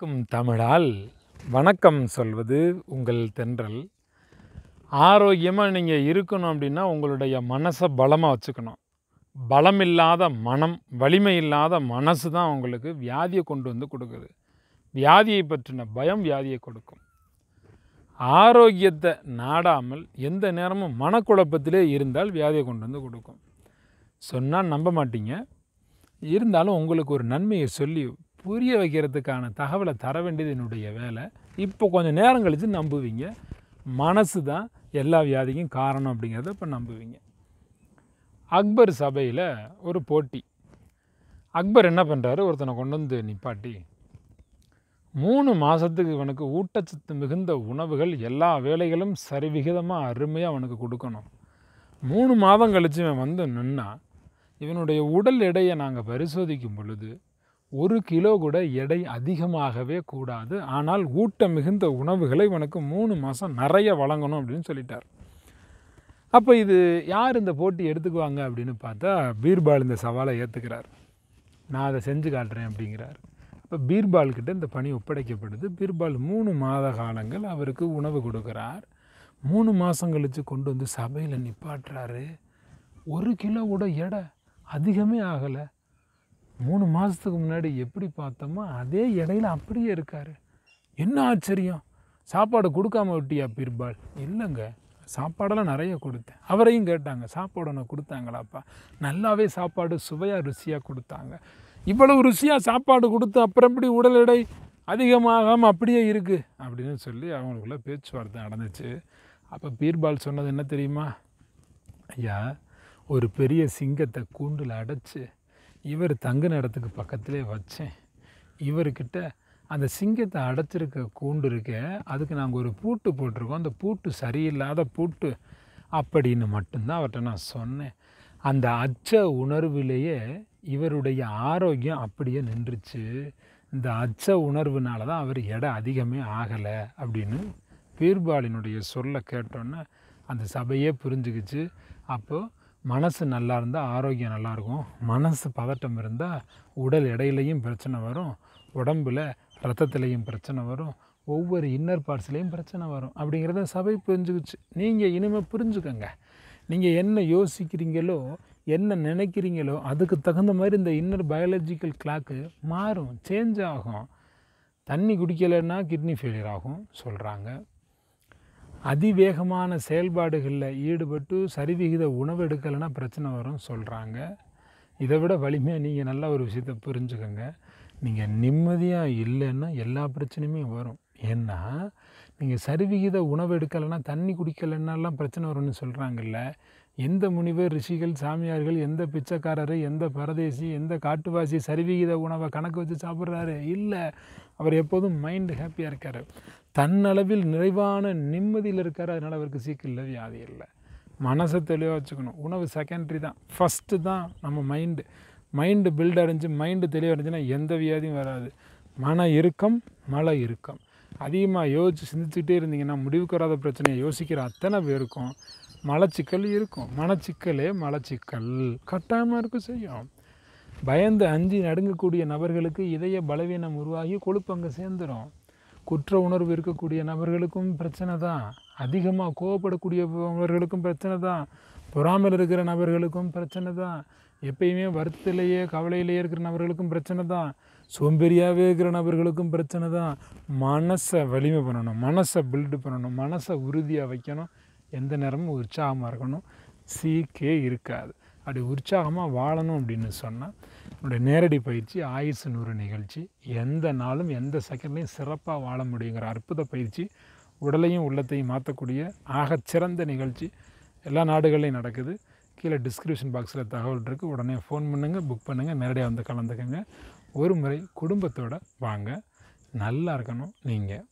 க்கும் தமிழால். வணக்கம் சொல்வது உங்கள் தென்றல். ஆரோக்கியமாக நீங்கள் இருக்கணும் அப்படின்னா உங்களுடைய மனசை பலமாக வச்சுக்கணும். பலம் இல்லாத மனம் வலிமை இல்லாத மனசு தான் உங்களுக்கு வியாதியை கொண்டு வந்து கொடுக்குது. வியாதியை பற்றின பயம் வியாதியை கொடுக்கும். ஆரோக்கியத்தை நாடாமல் எந்த நேரமும் மனக்குழப்பத்திலே இருந்தால் வியாதியை கொண்டு வந்து கொடுக்கும். சொன்னால் நம்ப மாட்டீங்க. இருந்தாலும் உங்களுக்கு ஒரு நன்மையை சொல்லி புரிய வைக்கிறதுக்கான தகவலை தர வேண்டியது என்னுடைய வேலை. இப்போ கொஞ்சம் நேரம் கழித்து நம்புவீங்க. மனசு தான் எல்லா வியாதிக்கும் காரணம் அப்படிங்கிறத இப்போ நம்புவீங்க. அக்பர் சபையில் ஒரு போட்டி. அக்பர் என்ன பண்ணுறாரு ஒருத்தனை கொண்டு வந்து நிப்பாட்டி. மூணு மாதத்துக்கு இவனுக்கு ஊட்டச்சத்து மிகுந்த உணவுகள் எல்லா வேலைகளும் சரிவிகிதமாக அருமையாக அவனுக்கு கொடுக்கணும். மூணு மாதம் கழித்து இவன் வந்து நின்னா இவனுடைய உடல் எடையை நாங்கள் பரிசோதிக்கும் பொழுது ஒரு கிலோ கூட எடை அதிகமாகவே கூடாது. ஆனால் ஊட்டம் மிகுந்த உணவுகளை உனக்கு மூணு மாதம் நிறைய வழங்கணும் அப்படின்னு சொல்லிட்டார். அப்போ இது யார் இந்த போட்டி எடுத்துக்குவாங்க அப்படின்னு பார்த்தா பீர்பால் இந்த சவாலை ஏற்றுக்கிறார் நான் அதை செஞ்சு காட்டுறேன் அப்படிங்கிறார். அப்போ பீர்பால் கிட்ட இந்த பணி ஒப்படைக்கப்படுது. பீர்பால் மூணு மாத காலங்கள் அவருக்கு உணவு கொடுக்குறார். மூணு மாதம் கழித்து கொண்டு வந்து சபையில் நிப்பாட்டுறாரு. ஒரு கிலோ கூட எடை அதிகமே ஆகலை. மூணு மாதத்துக்கு முன்னாடி எப்படி பார்த்தோமோ அதே இடையில அப்படியே இருக்கார். என்ன ஆச்சரியம்? சாப்பாடு கொடுக்காம விட்டியா பீர்பால்? இல்லைங்க. சாப்பாடெல்லாம் நிறைய கொடுத்தேன். அவரையும் கேட்டாங்க. சாப்பாடு ஒன்று கொடுத்தாங்களாப்பா? நல்லாவே சாப்பாடு சுவையாக ருசியாக கொடுத்தாங்க. இவ்வளவு ருசியாக சாப்பாடு கொடுத்து அப்புறம் எப்படி உடல் எடை அதிகமாகாமல் அப்படியே இருக்குது அப்படின்னு சொல்லி அவங்களுக்குள்ள பேச்சுவார்த்தை நடந்துச்சு. அப்போ பீர்பால் சொன்னது என்ன தெரியுமா? ஐயா ஒரு பெரிய சிங்கத்தை கூண்டில் அடைச்சி இவர் தங்குன இடத்துக்கு பக்கத்திலே வச்சேன். இவர்கிட்ட அந்த சிங்கத்தை அடைச்சிருக்க கூண்டு இருக்க அதுக்கு நாங்கள் ஒரு பூட்டு போட்டிருக்கோம். அந்த பூட்டு சரியில்லாத பூட்டு அப்படின்னு மட்டும்தான் அவர்கிட்ட நான் சொன்னேன். அந்த அச்ச உணர்விலேயே இவருடைய ஆரோக்கியம் அப்படியே நின்றுச்சு. இந்த அச்ச உணர்வுனால தான் அவர் எடை அதிகமே ஆகலை அப்படின்னு பீர்பாலினுடைய சொல்ல கேட்டோன்னே அந்த சபையே புரிஞ்சுக்கிச்சு. அப்போது மனசு நல்லா இருந்தால் ஆரோக்கியம் நல்லாயிருக்கும் மனசு பதட்டம் இருந்தால் உடல் எடையிலையும் பிரச்சனை வரும். உடம்பில் ரத்தத்துலேயும் பிரச்சனை வரும். ஒவ்வொரு இன்னர் பார்ட்ஸ்லேயும் பிரச்சனை வரும். அப்படிங்கிறத சபை புரிஞ்சுக்கிச்சு. நீங்கள் இனிமேல் புரிஞ்சுக்கோங்க. நீங்கள் என்ன யோசிக்கிறீங்களோ என்ன நினைக்கிறீங்களோ அதுக்கு தகுந்த மாதிரி இந்த இன்னர் பயாலஜிக்கல் கிளாக்கு மாறும். சேஞ்ச் ஆகும். தண்ணி குடிக்கலைன்னா கிட்னி ஃபெயிலியர் ஆகும் சொல்கிறாங்க அதிவேகமான செயல்பாடுகளில் ஈடுபட்டு சரிவிகித உணவு எடுக்கலைன்னா பிரச்சனை வரும் சொல்கிறாங்க இதை விட வலிமையாக நீங்கள் நல்ல ஒரு விஷயத்தை புரிஞ்சுக்கோங்க. நீங்கள் நிம்மதியாக இல்லைன்னா எல்லா பிரச்சனையுமே வரும். ஏன்னா நீங்கள் சரிவிகித உணவு எடுக்கலைன்னா தண்ணி குடிக்கலைன்னாலாம் பிரச்சனை வரும்னு சொல்கிறாங்கல்ல எந்த முனிவர் ரிஷிகள் சாமியார்கள் எந்த பிச்சைக்காரர் எந்த பரதேசி எந்த காட்டுவாசி சரிவிகித உணவை கணக்கு வச்சு சாப்பிட்றாரு? இல்லை. அவர் எப்போதும் மைண்டு ஹாப்பியாக இருக்கார். தன்னளவில் நிறைவான நிம்மதியில் இருக்கார். அதனால் அவருக்கு சீக்கிரம் இல்லை வியாதி இல்லை. மனசை தெளிவாக வச்சுக்கணும். உணவு செகண்டரி தான். ஃபஸ்ட்டு தான் நம்ம மைண்டு மைண்டு பில்ட் அடைஞ்சு மைண்டு தெளிவாக இருந்துச்சுன்னா எந்த வியாதியும் வராது. மன இறுக்கம் மலை இறுக்கம். அதிகமாக யோசித்து சிந்திச்சுக்கிட்டே இருந்தீங்கன்னா முடிவுக்கு வராத பிரச்சனையை யோசிக்கிற அத்தனை பேருக்கும் மலச்சிக்கல் இருக்கும். மனச்சிக்கலே மலச்சிக்கல். கட்டாயமாக இருக்க செய்யும். பயந்து அஞ்சு நடுங்கக்கூடிய நபர்களுக்கு இதய பலவீனம் உருவாகி கொழுப்பு அங்கே சேர்ந்துடும் குற்ற உணர்வு இருக்கக்கூடிய நபர்களுக்கும் பிரச்சனை தான். அதிகமாக கோவப்படக்கூடியவர்களுக்கும் பிரச்சனை தான். பொறாமல் இருக்கிற நபர்களுக்கும் பிரச்சனை தான். எப்பயுமே வருத்தத்திலேயே கவலையிலேயே இருக்கிற நபர்களுக்கும் பிரச்சனை தான். சோம்பேறியாகவே இருக்கிற நபர்களுக்கும் பிரச்சனை தான். மனசை வலிமை பண்ணணும். மனசை பில்டு பண்ணணும். மனசை உறுதியாக வைக்கணும். எந்த நேரமும் உற்சாகமாக இருக்கணும். சீக்கே இருக்காது. அப்படி உற்சாகமாக வாழணும் அப்படின்னு சொன்னால் என்னுடைய நேரடி பயிற்சி ஆயுசு நூறு நிகழ்ச்சி எந்த நாளும் எந்த செகண்ட்லையும் சிறப்பாக வாழ முடியுங்கிற அற்புத பயிற்சி உடலையும் உள்ளத்தையும் மாற்றக்கூடிய ஆகச்சிறந்த நிகழ்ச்சி எல்லா நாடுகள்லையும் நடக்குது. கீழே டிஸ்கிரிப்ஷன் பாக்ஸில் தகவல் இருக்குது உடனே ஃபோன் பண்ணுங்கள் புக் பண்ணுங்கள் நேரடியாக வந்து கலந்துக்கங்க. ஒரு முறை குடும்பத்தோடு வாங்க. நல்லா இருக்கணும் நீங்கள்